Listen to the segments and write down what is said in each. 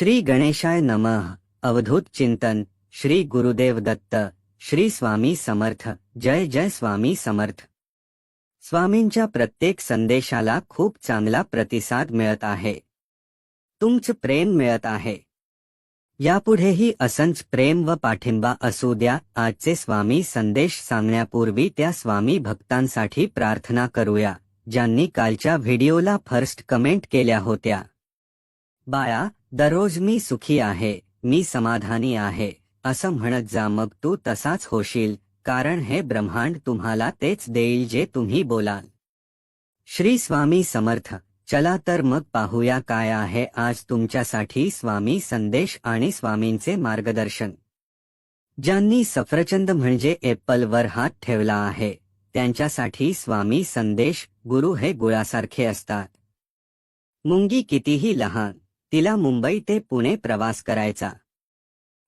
श्री गणेशाय नमः. अवधूत चिंतन. श्री गुरुदेव दत्त. श्री स्वामी समर्थ. जय जय स्वामी समर्थ. स्वामींच्या प्रत्येक संदेशाला खूप चांगला प्रतिसाद मिळत आहे. तुमचं प्रेम मिळत आहे. यापुढेही असंच प्रेम व पाठिंबा असू द्या. आजचे स्वामी संदेश सांगण्यापूर्वी त्या स्वामी भक्तांसाठी प्रार्थना करूया. ज्यांनी कालच्या व्हिडिओला फर्स्ट कमेंट केल्या होत्या. बाया दररोज मी सुखी आहे मी समाधानी आहे असं म्हणत जा मग तू तसाच होशील कारण हे ब्रह्मांड तुम्हाला तेच देईल जे तुम्ही बोलाल. श्री स्वामी समर्थ चला तर मग पाहूया काय आहे आज तुमच्यासाठी स्वामी संदेश आणि स्वामींचे मार्गदर्शन. ज्यांनी सफरचंद म्हणजे एप्पलवर हात ठेवला आहे त्यांच्यासाठी स्वामी संदेश गुरु हे गुळासारखे असतात. मुंगी कितीही लहान तिला मुंबई ते पुणे प्रवास करायचा.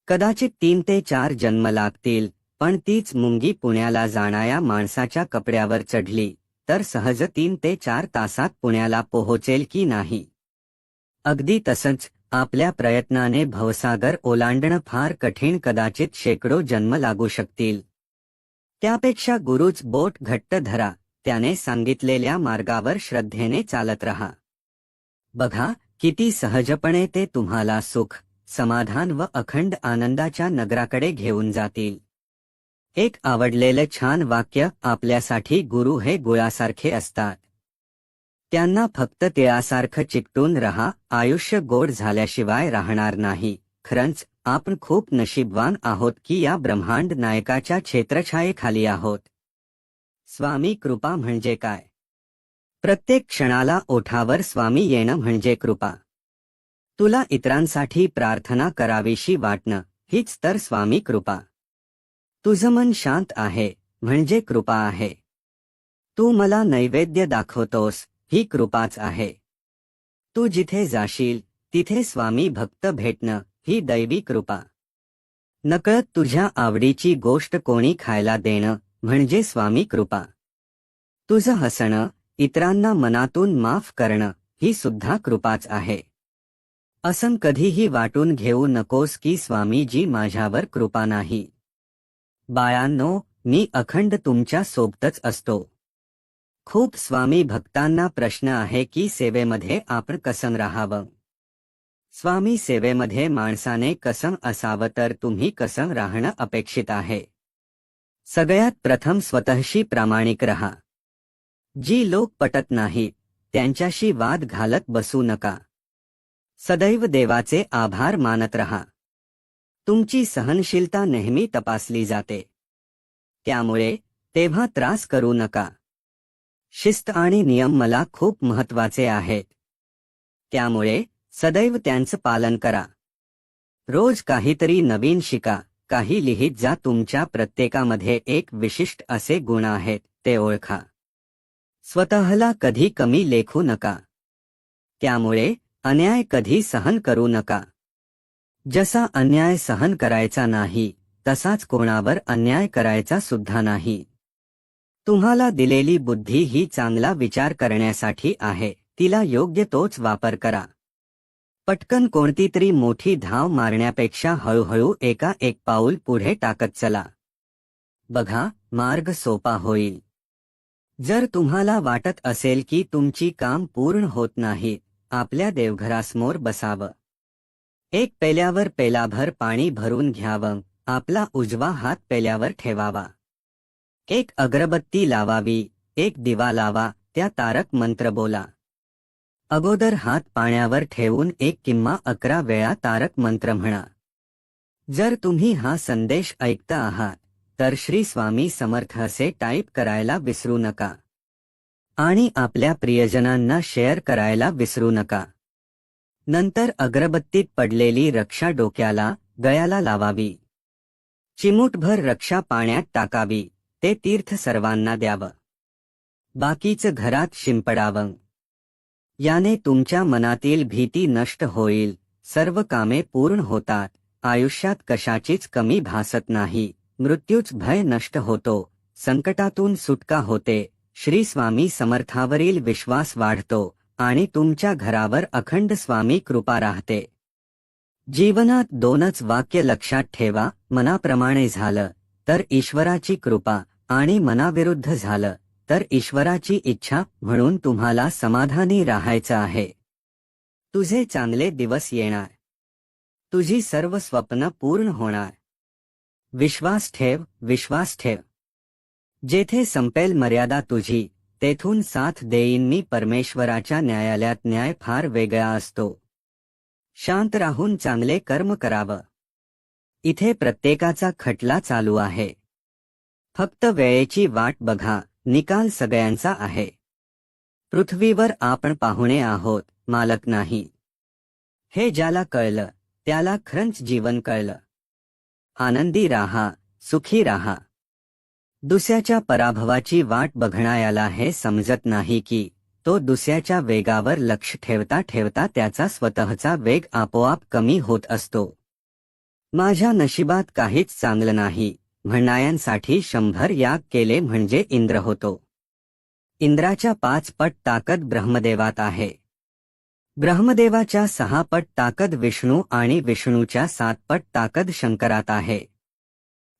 कदाचित तीन ते चार जन्म लागतील पण तीच मुंगी पुण्याला जाणाऱ्या माणसाच्या कपड्यावर चढली तर सहज तीन ते चार तासात पुण्याला पोहोचेल की नाही. अगदी तसंच आपल्या प्रयत्नाने भवसागर ओलांडणं फार कठीण कदाचित शेकडो जन्म लागू शकतील. त्यापेक्षा गुरुच बोट घट्ट धरा त्याने सांगितलेल्या मार्गावर श्रद्धेने चालत रहा. बघा किती सहजपणे ते तुम्हाला सुख समाधान व अखंड आनंदाच्या नगराकडे घेऊन जातील. एक आवडलेलं छान वाक्य आपल्यासाठी गुरु हे गुळासारखे असतात. त्यांना फक्त तिळासारखं चिकटून रहा आयुष्य गोड झाल्याशिवाय राहणार नाही. खरंच आपण खूप नशीबवान आहोत की या ब्रह्मांड नायकाच्या क्षेत्रछायेखाली आहोत. स्वामी कृपा म्हणजे काय? प्रत्येक क्षणाला ओठावर स्वामी येणं म्हणजे कृपा. तुला इतरांसाठी प्रार्थना करावीशी वाटणं हीच तर स्वामी कृपा. तुझं मन शांत आहे म्हणजे कृपा आहे. तू मला नैवेद्य दाखवतोस ही कृपाच आहे. तू जिथे जाशील तिथे स्वामी भक्त भेटणं ही दैवी कृपा. नकळत तुझ्या आवडीची गोष्ट कोणी खायला देणं म्हणजे स्वामी कृपा. तुझं हसणं इतरांना मनातून माफ करणं ही सुद्धा कृपाच आहे. असं कधीही वाटून घेऊ नकोस की स्वामीजी माझ्यावर कृपा नाही. बाळांनो मी अखंड तुमच्या सोबतच असतो. खूप स्वामी भक्तांना प्रश्न आहे की सेवेमध्ये आपण कसं राहावं? स्वामी सेवेमध्ये माणसाने कसं असावं तर तुम्ही कसं राहणं अपेक्षित आहे? सगळ्यात प्रथम स्वतःशी प्रामाणिक रहा. जी लोक पटत नाहीत त्यांच्याशी वाद घालत बसू नका. सदैव देवाचे आभार मानत रहा. तुमची सहनशीलता नेहमी तपासली जाते. त्यामुळे तेव्हा त्रास करू नका. शिस्त आणि नियम मला खूप महत्त्वाचे आहेत. त्यामुळे सदैव त्यांचं पालन करा. रोज काहीतरी नवीन शिका काही लिहित जा तुमच्या प्रत्येकामध्ये एक विशिष्ट असे गुण आहेत ते ओळखा. स्वतःला कधी कमी लेखू नका. त्यामुळे अन्याय कधी सहन करू नका. जसा अन्याय सहन करायचा नाही तसाच कोणावर अन्याय करायचा सुद्धा नाही. तुम्हाला दिलेली बुद्धी ही चांगला विचार करण्यासाठी आहे तिला योग्य तोच वापर करा. पटकन कोणती तरी मोठी धाव मारण्यापेक्षा हळूहळू एका एक पाऊल पुढे टाकत चला. बघा मार्ग सोपा होईल. जर तुम्हाला वाटत असेल की तुमची काम पूर्ण होत नाही आपल्या देवघरासमोर बसावं. एक पेल्यावर पेलाभर पाणी भरून घ्यावं आपला उजवा हात पेल्यावर ठेवावा. एक अगरबत्ती लावावी एक दिवा लावा त्या तारक मंत्र बोला. अगोदर हात पाण्यावर ठेवून एक किंवा अकरा वेळा तारक मंत्र म्हणा. जर तुम्ही हा संदेश ऐकता आहात तर श्री स्वामी समर्थ असे टाईप करायला विसरू नका. आणि आपल्या प्रियजनांना शेअर करायला विसरू नका. नंतर अगरबत्तीत पडलेली रक्षा डोक्याला गळ्याला लावावी. चिमूटभर रक्षा पाण्यात टाकावी ते तीर्थ सर्वांना द्यावं. बाकीचं घरात शिंपडावं. याने तुमच्या मनातील भीती नष्ट होईल सर्व कामे पूर्ण होतात आयुष्यात कशाचीच कमी भासत नाही. मृत्यूच भय नष्ट होतो संकटातून सुटका होते. श्री स्वामी समर्थावरील विश्वास वाढतो आणि तुमच्या घरावर अखंड स्वामी कृपा राहते. जीवनात दोनच वाक्य लक्षात ठेवा मनाप्रमाणे झालं तर ईश्वराची कृपा आणि मनाविरुद्ध झालं तर ईश्वराची इच्छा म्हणून तुम्हाला समाधानी राहायचं आहे. तुझे चांगले दिवस येणार. तुझी सर्व स्वप्न पूर्ण होणार. विश्वास ठेव विश्वास ठेव. जेथे संपेल मर्यादा तुझी तेथून साथ देईन मी परमेश्वराच्या न्यायालयात न्याय फार वेगळा असतो. शांत राहून चांगले कर्म करावं. इथे प्रत्येकाचा खटला चालू आहे. फक्त वेळेची वाट बघा निकाल सगळ्यांचा आहे. पृथ्वीवर आपण पाहुणे आहोत मालक नाही. हे ज्याला कळलं त्याला खरंच जीवन कळलं. आनंदी राहा सुखी राहा दुसऱ्याच्या पराभवाची वाट बघणायाला हे समजत नाही की तो दुसऱ्याच्या वेगावर लक्ष ठेवता ठेवता त्याचा स्वतःचा वेग आपोआप कमी होत असतो. माझ्या नशिबात काहीच चांगलं नाही म्हणणायांसाठी शंभर याग केले म्हणजे इंद्र होतो. इंद्राच्या पाच पट ताकद ब्रह्मदेवात आहे. ब्रह्मदेवाच्या सहा पट ताकद विष्णू आणि विष्णूच्या सात पट ताकद शंकरात आहे.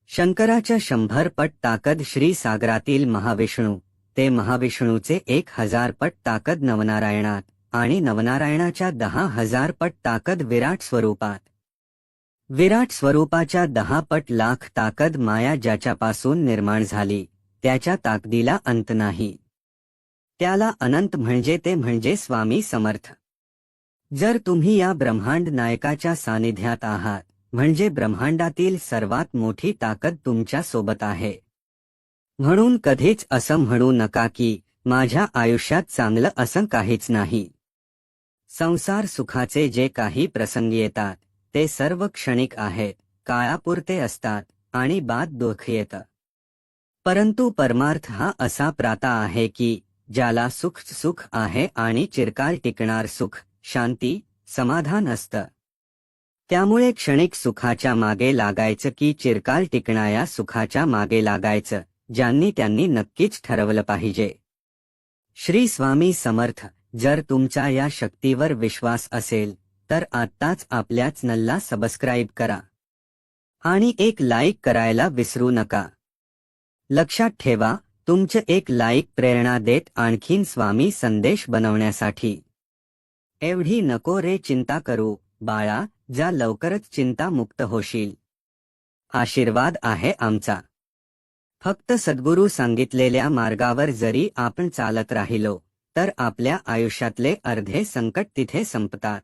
शंकराच्या शंभर पट ताकद श्री सागरातील महाविष्णू ते महाविष्णूचे एक हजार पट ताकद नवनारायणात आणि नवनारायणाच्या दहा हजार पट ताकद विराट स्वरूपात. विराट स्वरूपाच्या दहा पट लाख ताकद माया ज्याच्यापासून निर्माण झाली त्याच्या ताकदीला अंत नाही. त्याला अनंत म्हणजे ते म्हणजे स्वामी समर्थ. जर तुम्ही या ब्रह्मांड नायकाच्या सानिध्यात आहात म्हणजे ब्रह्मांडातील सर्वात मोठी ताकद तुमच्यासोबत आहे. म्हणून कधीच असं म्हणू नका की माझ्या आयुष्यात चांगलं असं काहीच नाही. संसार सुखाचे जे काही प्रसंग येतात ते सर्व क्षणिक आहेत काळापुरते असतात आणि बाद दुःख येतं. परंतु परमार्थ हा असा प्राता आहे की ज्याला सुख सुख आहे आणि चिरकाल टिकणार सुख शांती समाधान असतं. त्यामुळे क्षणिक सुखाच्या मागे लागायचं की चिरकाल टिकणाऱ्या सुखाच्या मागे लागायचं ज्यांनी त्यांनी नक्कीच ठरवलं पाहिजे. श्री स्वामी समर्थ जर तुमच्या या शक्तीवर विश्वास असेल तर आत्ताच आपल्या चॅनलला सबस्क्राईब करा. आणि एक लाईक करायला विसरू नका. लक्षात ठेवा तुमचं एक लाईक प्रेरणा देत आणखीन स्वामी संदेश बनवण्यासाठी. एवढी नको रे चिंता करू बाळा ज्या लवकरच चिंता मुक्त होशील. आशीर्वाद आहे आमचा. फक्त सद्गुरू सांगितलेल्या मार्गावर जरी आपण चालत राहिलो तर आपल्या आयुष्यातले अर्धे संकट तिथे संपतात.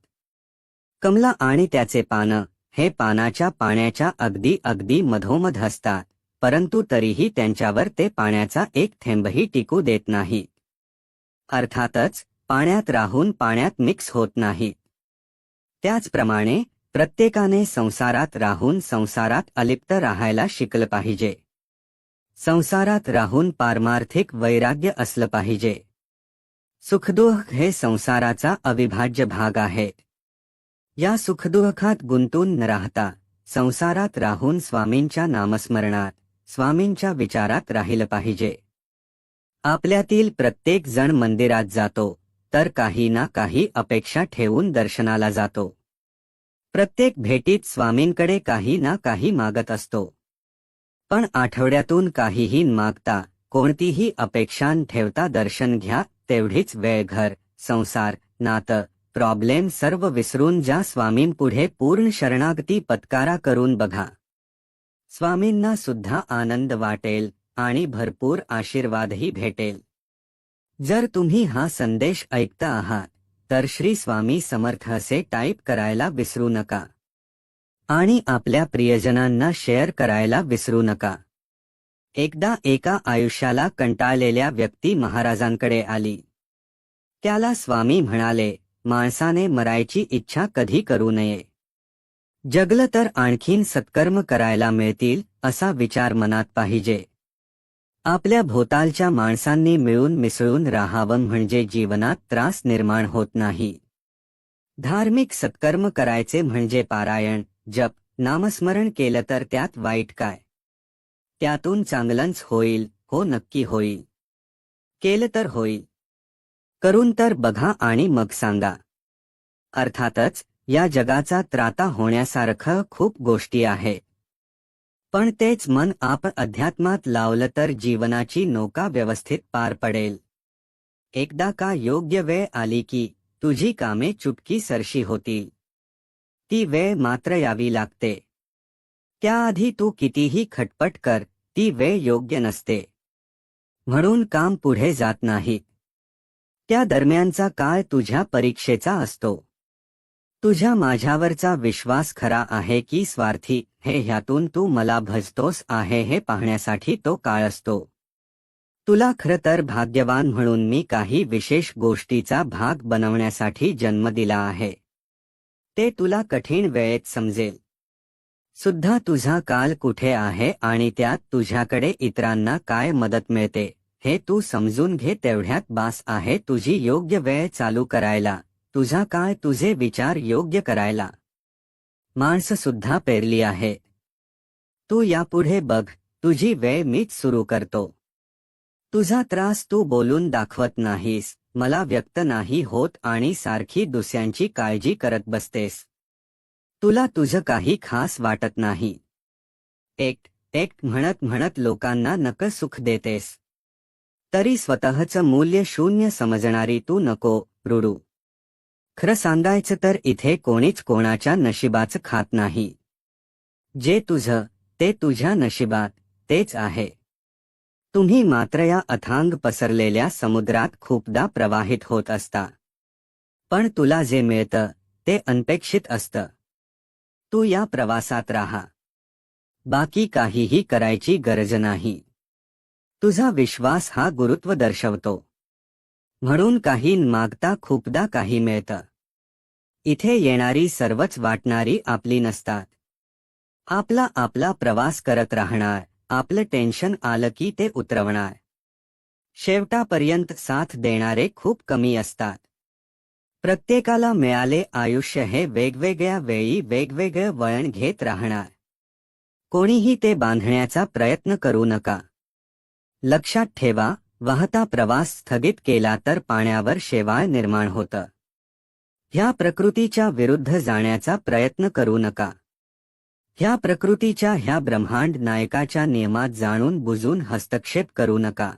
कमला आणि त्याचे पानं हे पानाच्या पाण्याच्या अगदी अगदी मधोमध असतात परंतु तरीही त्यांच्यावर ते पाण्याचा एक थेंबही टिकू देत नाही. अर्थातच पाण्यात राहून पाण्यात मिक्स होत नाहीत त्याचप्रमाणे प्रत्येकाने संसारात राहून संसारात अलिप्त राहायला शिकलं पाहिजे. संसारात राहून पारमार्थिक वैराग्य असलं पाहिजे. सुखदुःख हे संसाराचा अविभाज्य भाग आहेत या सुखदुःखात गुंतून न राहता संसारात राहून स्वामींच्या नामस्मरणात स्वामींच्या विचारात राहिलं पाहिजे. आपल्यातील प्रत्येक जण मंदिरात जातो. तर काही ना काही अपेक्षा ठेवून दर्शनाला जातो. प्रत्येक भेटीत स्वामींकडे काही ना काही मागत असतो. पण आठवड्यातून काहीही मागता कोणतीही अपेक्षा ठेवता दर्शन घ्या तेवढीच वेळ घर संसार नातं प्रॉब्लेम सर्व विसरून ज्या स्वामींपुढे पूर्ण शरणागती पत्कारा करून बघा. स्वामींना सुद्धा आनंद वाटेल आणि भरपूर आशीर्वादही भेटेल. जर तुम्ही हा संदेश ऐकता आहात तर श्री स्वामी समर्थ असे टाईप करायला विसरू नका. आणि आपल्या प्रियजनांना शेअर करायला विसरू नका. एकदा एका आयुष्याला कंटाळलेल्या व्यक्ती महाराजांकडे आली. त्याला स्वामी म्हणाले माणसाने मरायची इच्छा कधी करू नये. जगलं तर आणखीन सत्कर्म करायला मिळतील असा विचार मनात पाहिजे. आपल्या भोतालच्या माणसांनी मिळून मिसळून राहावं म्हणजे जीवनात त्रास निर्माण होत नाही. धार्मिक सत्कर्म करायचे म्हणजे पारायण जप नामस्मरण केलं तर त्यात वाईट काय? त्यातून चांगलंच होईल हो नक्की होईल. केलं तर होईल. करून तर बघा आणि मग सांगा. अर्थातच या जगाचा त्राता होण्यासारखं खूप गोष्टी आहे. पण तेच मन आप अध्यात्मात लावलं तर जीवनाची नौका व्यवस्थित पार पडेल. एकदा का योग्य वेळ आली की तुझी कामे चुटकी सरशी होतील. ती वेळ मात्र यावी लागते. त्याआधी तू कितीही खटपट कर ती वेळ योग्य नसते. म्हणून काम पुढे जात नाही. त्या दरम्यानचा काळ तुझ्या परीक्षेचा असतो. तुझ्या माझ्यावरचा विश्वास खरा आहे की स्वार्थी हे ह्यातून तू मला भजतोस आहे हे पाहण्यासाठी तो काळ असतो. तुला खरं तर भाग्यवान म्हणून मी काही विशेष गोष्टीचा भाग बनवण्यासाठी जन्म दिला आहे. ते तुला कठीण वेळेत समजेल. सुद्धा तुझा काल कुठे आहे आणि त्यात तुझ्याकडे इतरांना काय मदत मिळते हे तू समजून घे तेवढ्यात बास आहे तुझी योग्य वेळ चालू करायला तुझा काय तुझे विचार योग्य करायला. माणसंसुद्धा पेरली आहे. तू यापुढे बघ तुझी वेळ मीच सुरू करतो. तुझा त्रास तू बोलून दाखवत नाहीस मला व्यक्त नाही होत आणि सारखी दुसऱ्यांची काळजी करत बसतेस. तुला तुझं काही खास वाटत नाही. एक एक म्हणत म्हणत लोकांना नक सुख देतेस. तरी स्वतःचं मूल्य शून्य समजणारी तू नको रुडू. खरं सांगायचं तर इथे कोणीच कोणाच्या नशिबाचं खात नाही. जे तुझं ते तुझ्या नशिबात तेच आहे. तुम्ही मात्र या अथांग पसरलेल्या समुद्रात खूपदा प्रवाहित होत असता. पण तुला जे मिळतं ते अनपेक्षित असतं. तू या प्रवासात राहा. बाकी काहीही करायची गरज नाही. तुझा विश्वास हा गुरुत्व दर्शवतो. म्हणून काही मागता खूपदा काही मिळतं. इथे येणारी सर्वच वाटणारी आपली नसतात. आपला आपला प्रवास करत राहणार आपलं टेन्शन आलं की ते उतरवणार. शेवटापर्यंत साथ देणारे खूप कमी असतात. प्रत्येकाला मिळाले आयुष्य हे वेगवेगळ्या वेळी वेगवेगळं वळण घेत राहणार. कोणीही ते बांधण्याचा प्रयत्न करू नका. लक्षात ठेवा वाहता प्रवास स्थगित केला तर पाण्यावर शेवाळ निर्माण होतं. ह्या प्रकृतीच्या विरुद्ध जाण्याचा प्रयत्न करू नका. ह्या प्रकृतीच्या ह्या ब्रह्मांड नायकाच्या नियमात जाणून बुजून हस्तक्षेप करू नका.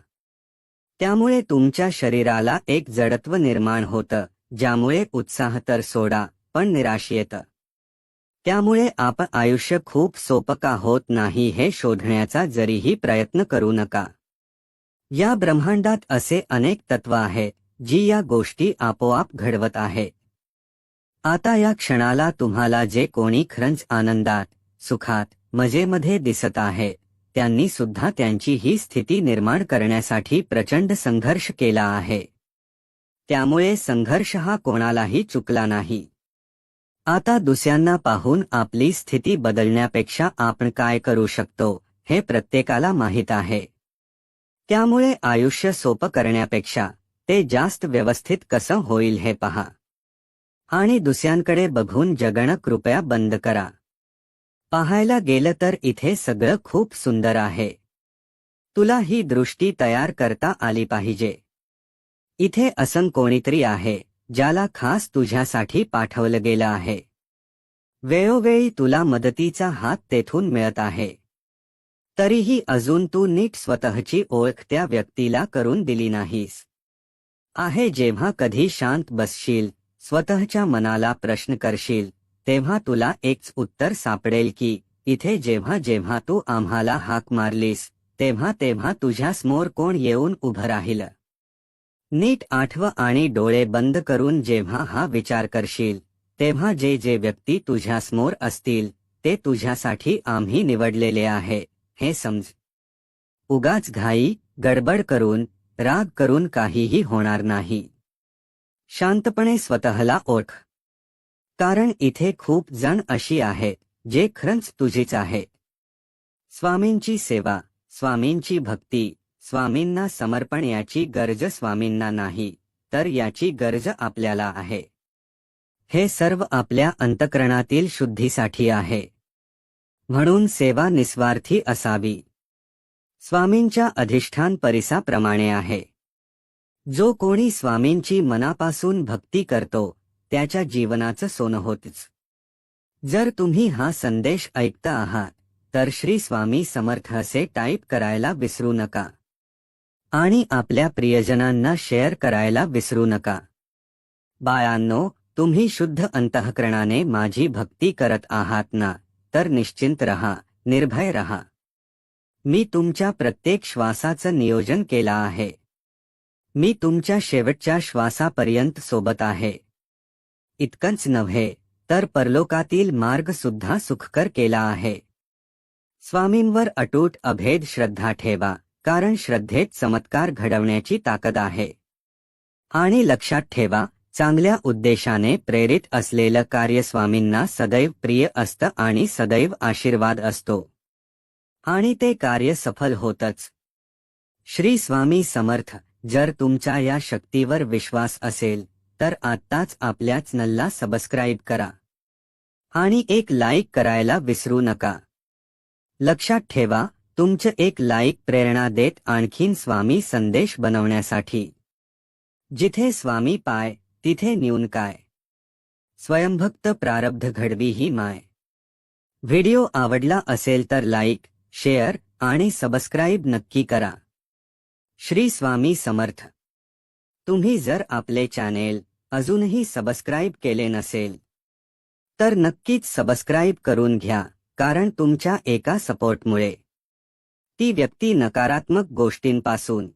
त्यामुळे तुमच्या शरीराला एक जडत्व निर्माण होतं ज्यामुळे उत्साह तर सोडा पण निराश येतं. त्यामुळे आप आयुष्य खूप सोपं का होत नाही हे शोधण्याचा जरीही प्रयत्न करू नका. या ब्रह्मांडात असे अनेक तत्व आहेत जी या गोष्टी आपोआप घडवत आहेत आता या क्षणाला तुम्हाला जे कोणी खरंच आनंदात सुखात मजेमध्ये दिसत आहे त्यांनी सुद्धा त्यांची ही स्थिती निर्माण करण्यासाठी प्रचंड संघर्ष केला आहे. त्यामुळे संघर्ष हा कोणालाही चुकला नाही. आता दुसऱ्यांना पाहून आपली स्थिती बदलण्यापेक्षा आपण काय करू शकतो हे प्रत्येकाला माहीत आहे. त्यामुळे आयुष्य सोपं करण्यापेक्षा ते जास्त व्यवस्थित कसं होईल हे पहा. आणि दुसऱ्यांकडे बघून जगणं कृपया बंद करा. पाहायला गेलं तर इथे सगळं खूप सुंदर आहे. तुला ही दृष्टी तयार करता आली पाहिजे. इथे असं कोणीतरी आहे ज्याला खास तुझ्यासाठी पाठवलं गेलं आहे. वेळोवेळी तुला मदतीचा हात तेथून मिळत आहे. तरीही अजून तू नीट स्वतःची ओळख त्या व्यक्तीला करून दिली नाहीस. आहे जेव्हा कधी शांत बसशील स्वतःच्या मनाला प्रश्न करशील तेव्हा तुला एकच उत्तर सापडेल की इथे जेव्हा जेव्हा तू आम्हाला हाक मारलीस तेव्हा तेव्हा तुझ्यासमोर कोण येऊन उभं राहिलं. नीट आठव आणि डोळे बंद करून जेव्हा हा विचार करशील तेव्हा जे जे व्यक्ती तुझ्यासमोर असतील ते तुझ्यासाठी आम्ही निवडलेले आहे हे समज. उगाच घाई गडबड करून राग करून काहीही होणार नाही. शांतपणे स्वतःला ओळख. कारण इथे खूप जण अशी आहेत जे खरंच तुझीच आहे स्वामींची सेवा स्वामींची भक्ती स्वामींना समर्पण याची गरज स्वामींना नाही तर याची गरज आपल्याला आहे. हे सर्व आपल्या अंतकरणातील शुद्धीसाठी आहे. म्हणून सेवा निस्वार्थी असावी. स्वामींच्या अधिष्ठान परिसाप्रमाणे आहे. जो कोणी स्वामींची मनापासून भक्ती करतो त्याच्या जीवनाचं सोनं होतच. जर तुम्ही हा संदेश ऐकता आहात तर श्री स्वामी समर्थ असे टाईप करायला विसरू नका. आणि आपल्या प्रियजनांना शेअर करायला विसरू नका. बाळांनो तुम्ही शुद्ध अंतःकरणाने माझी भक्ती करत आहात ना तर निश्चिंत रहा निर्भय रहा. मी तुमच्या प्रत्येक श्वासाचं नियोजन केलं आहे. मी तुमच्या शेवटच्या श्वासापर्यंत सोबत आहे. इतकंच नव्हे तर परलोकातील मार्ग सुद्धा सुखकर केला आहे. स्वामींवर अटूट अभेद श्रद्धा ठेवा कारण श्रद्धेत चमत्कार घडवण्याची ताकद आहे. आणि लक्षात ठेवा चांगल्या उद्देशाने प्रेरित असलेलं कार्य स्वामींना सदैव प्रिय असतं आणि सदैव आशीर्वाद असतो. आणि ते कार्य सफल होतच. श्री स्वामी समर्थ जर तुमच्या या शक्तीवर विश्वास असेल तर आत्ताच आपल्याच नल्ला सबस्क्राईब करा. आणि एक लाईक करायला विसरू नका. लक्षात ठेवा तुमचं एक लाईक प्रेरणा देत आणखीन स्वामी संदेश बनवण्यासाठी. जिथे स्वामी पाय तिथे न्यून काय. स्वयंभक्त प्रारब्ध घडवी ही माय. व्हिडिओ आवडला असेल तर लाईक शेअर आणि सबस्क्राईब नक्की करा. श्री स्वामी समर्थ. तुम्ही जर आपले चॅनेल अजूनही सबस्क्राईब केले नसेल तर नक्कीच सबस्क्राईब करून घ्या कारण तुमच्या एका सपोर्टमुळे ती व्यक्ती नकारात्मक गोष्टींपासून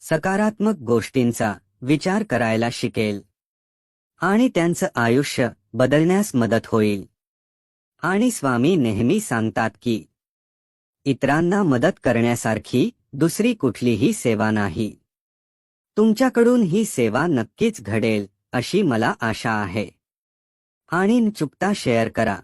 सकारात्मक गोष्टींचा विचार करायला शिकेल आणि त्यांचं आयुष्य बदलण्यास मदत होईल. आणि स्वामी नेहमी सांगतात की इतरांना मदत करण्यासारखी दुसरी कुठलीही सेवा नाही. तुमच्याकडून ही सेवा नक्कीच घडेल अशी मला आशा आहे. आणि चुकता शेअर करा.